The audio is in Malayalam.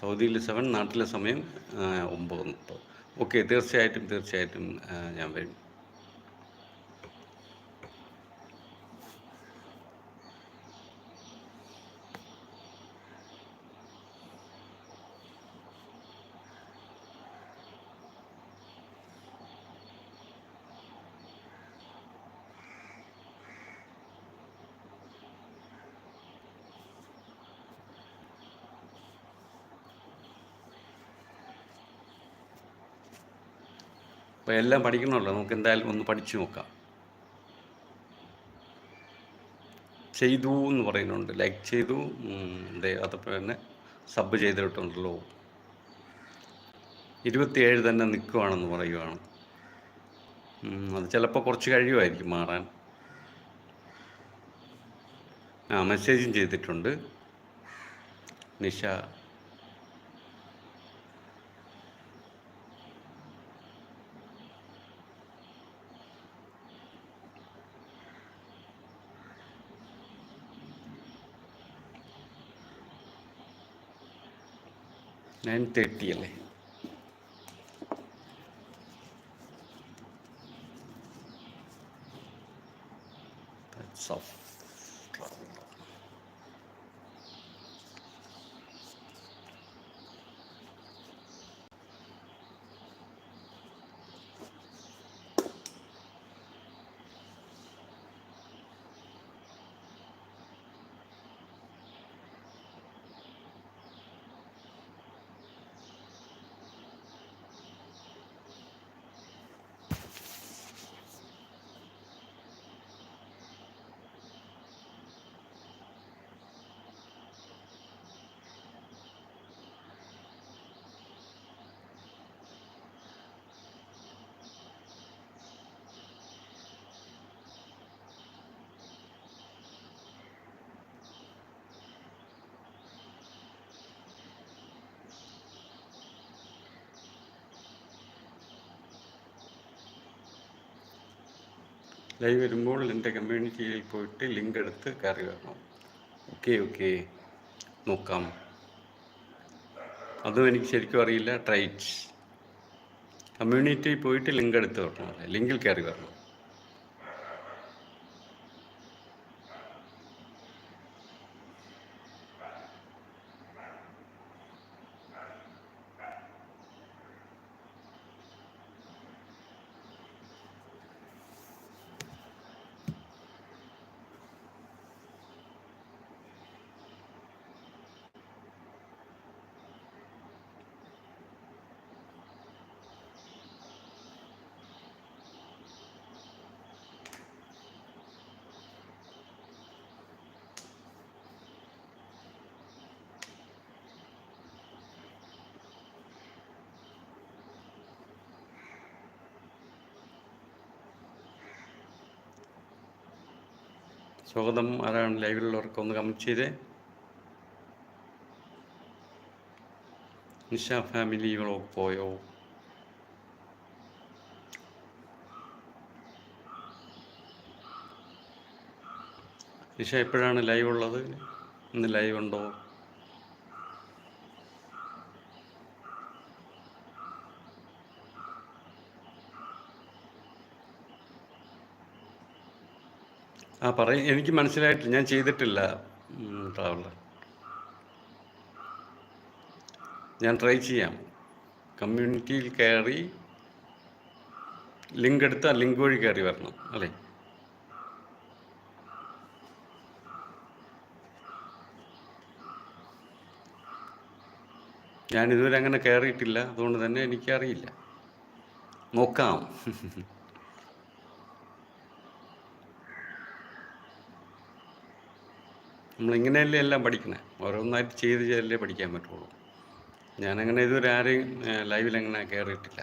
സൗദിയിൽ സെവൻ നാട്ടിലെ സമയം ഒമ്പത് മുപ്പത്. ഓക്കെ തീർച്ചയായിട്ടും തീർച്ചയായിട്ടും ഞാൻ വരും. അപ്പോൾ എല്ലാം പഠിക്കണമല്ലോ നമുക്ക് എന്തായാലും ഒന്ന് പഠിച്ചു നോക്കാം. ചെയ്തു എന്ന് പറയുന്നുണ്ട് ലൈക്ക് ചെയ്തു അതെ അതപ്പോൾ തന്നെ സബ് ചെയ്തിട്ടുണ്ടല്ലോ. ഇരുപത്തിയേഴ് തന്നെ നിൽക്കുവാണെന്ന് പറയുവാണ്. അത് ചിലപ്പോൾ കുറച്ച് കഴിയുമായിരിക്കും മാറാൻ. ആ മെസ്സേജും ചെയ്തിട്ടുണ്ട്. നിഷ നയൻ തേർട്ടി അല്ലേ That's off. ലൈവ് വരുമ്പോൾ എന്റെ കമ്മ്യൂണിറ്റിയിൽ പോയിട്ട് ലിങ്ക് എടുത്ത് കയറി വരണം. ഓക്കെ ഓക്കെ നോക്കാം. അതും എനിക്ക് ശരിക്കും അറിയില്ല. ട്രൈറ്റ് കമ്മ്യൂണിറ്റിയിൽ പോയിട്ട് ലിങ്ക് എടുത്ത് വരണം ലിങ്കിൽ കയറി വരണം. സ്വാഗതം. ആരാണ് ലൈവിലുള്ളവർക്ക് ഒന്ന് കമന്റ് ചെയ്തേ. നിഷ ഫാമിലി പോയോ? നിഷ എപ്പോഴാണ് ലൈവ് ഉള്ളത്? ഇന്ന് ലൈവ് ഉണ്ടോ? ആ പറയും. എനിക്ക് മനസ്സിലായിട്ടില്ല. ഞാൻ ചെയ്തിട്ടില്ല. ട്രാവലർ ഞാൻ ട്രൈ ചെയ്യാം. കമ്മ്യൂണിറ്റിയിൽ കയറി ലിങ്ക് എടുത്ത് ലിങ്ക് വഴി കയറി വരണം അല്ലേ? ഞാൻ ഇതുവരെ അങ്ങനെ കയറിയിട്ടില്ല. അതുകൊണ്ട് തന്നെ എനിക്കറിയില്ല. നോക്കാം. നമ്മളിങ്ങനെയല്ലേ എല്ലാം പഠിക്കണേ? ഓരോന്നായിട്ട് ചെയ്ത് ചെയ്തല്ലേ പഠിക്കാൻ പറ്റുള്ളൂ. ഞാനങ്ങനെ ഇതുവരെ ആരെയും ലൈവിൽ അങ്ങനെ കയറിയിട്ടില്ല